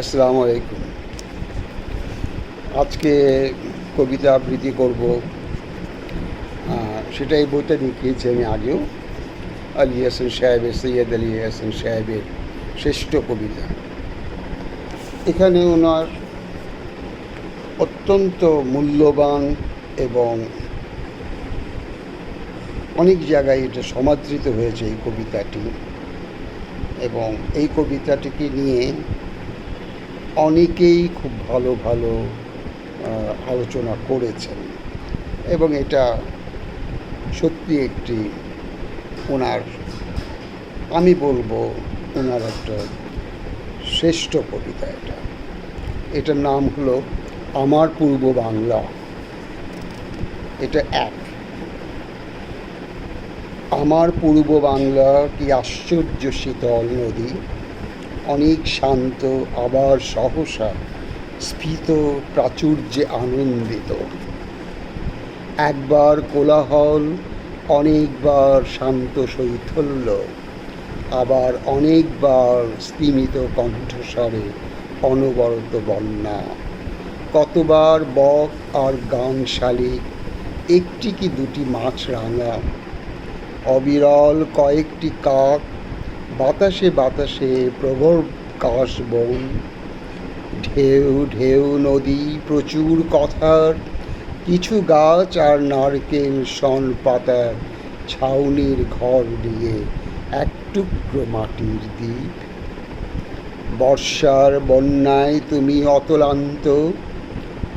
আসসালামু আলাইকুম। আজকে কবিতা আবৃত্তি করব। সেটা এই বইটা দেখিয়েছি আমি আগেও। আলী হাসান সাহেবের, সৈয়দ আলী হাসান সাহেবের শ্রেষ্ঠ কবিতা। এখানে ওনার অত্যন্ত মূল্যবান এবং অনেক জায়গায় এটা সমাদৃত হয়েছে এই কবিতাটি। এবং এই কবিতাটিকে নিয়ে অনেকেই খুব ভালো ভালো আলোচনা করেছেন এবং এটা সত্যি একটি ওনার, আমি বলব ওনার একটা শ্রেষ্ঠ কবিতা এটা। এটার নাম হলো আমার পূর্ব বাংলা। এটা এক। আমার পূর্ব বাংলা কি আশ্চর্য শীতল নদী অনেক শান্ত, আবার সহসা, স্ফীত, প্রাচুর্যে আনন্দিত। একবার কোলাহল, অনেকবার শান্ত শৈথল্য, আবার অনেকবার স্তিমিত কণ্ঠস্বরে অনবরত বন্যা। কতবার বক আর গান শালিক একটি কি দুটি মাছ রাঙা? অবিরল কয়েকটি কাক বাতাসে বাতাসে প্রবর কাশ বন। ঢেউ ঢেউ, নদী, প্রচুর কথার। কিছু গাছ আর নারকেল শন পাতার ছাউনির ঘর দিয়ে এক টুকরো মাটির দ্বীপ। বর্ষার বন্যায় তুমি অতলান্ত,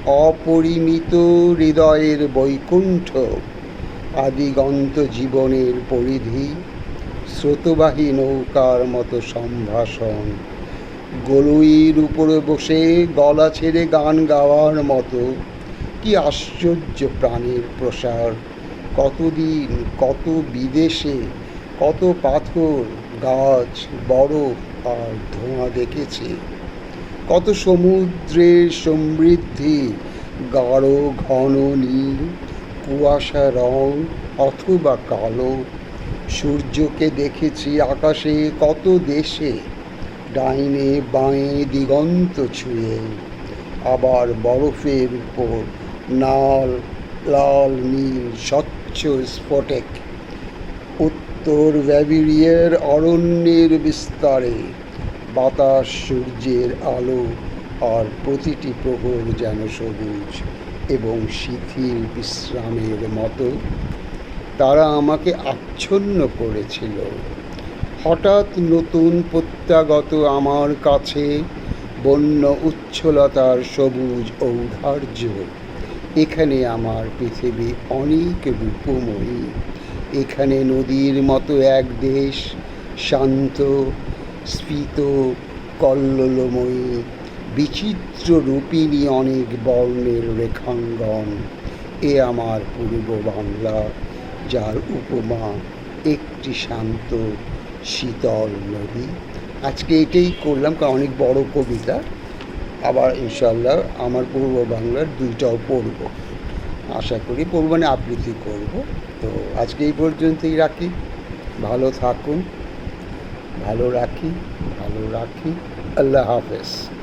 অপরিমিত হৃদয়ের বৈকুণ্ঠ, আদিগন্ত জীবনের পরিধি। স্রোতবাহী নৌকার মতো সম্ভাষণ। গলুইর উপরে বসে গলা ছেড়ে গান গাওয়ার মতো। কি আশ্চর্য প্রাণের প্রসার। কতদিন, কত বিদেশে, কত পাথর, গাছ, বরফ আর ধোঁয়া দেখেছে। কত সমুদ্রের সমৃদ্ধি, গাঢ় ঘন নীল, কুয়াশা রং অথবা কালো। সূর্যকে দেখেছি আকাশে, কত দেশে? ডাইনে বাঁয়ে দিগন্ত ছুঁয়ে। আবার বরফের উপর নাল, লাল, নীল, স্বচ্ছ স্ফটিক। উত্তর ব্যাবিরিয়ার অরণ্যের বিস্তারে বাতাস, সূর্যের আলো আর প্রতিটি প্রহর যেন সবুজ এবং শিথিল বিশ্রামের মতো। তারা আমাকে আচ্ছন্ন করেছিল। হঠাৎ নতুন প্রত্যাগত আমার কাছে বন্য উচ্ছলতার সবুজ ঔদার্য এখানে আমার পৃথিবী অনেক রূপময়ী। এখানে নদীর মতো এক দেশ শান্ত, স্ফীত, কল্লোলময়ী, বিচিত্র রূপিণী অনেক বর্ণের রেখাঙ্গন। এ আমার পূর্ব বাংলা যার উপমা একটি শান্ত, শীতল নদী। আজকে এটাই করলাম, কারণ অনেক বড় কবিতা। আবার ইনশাল্লাহ আমার পূর্ব বাংলার দুইটাও পড়ব। আশা করি পড়ব মানে আবৃত্তি করব। তো আজকে এই পর্যন্তই রাখি। ভালো থাকুন, ভালো রাখি ভালো রাখি। আল্লাহ হাফেজ।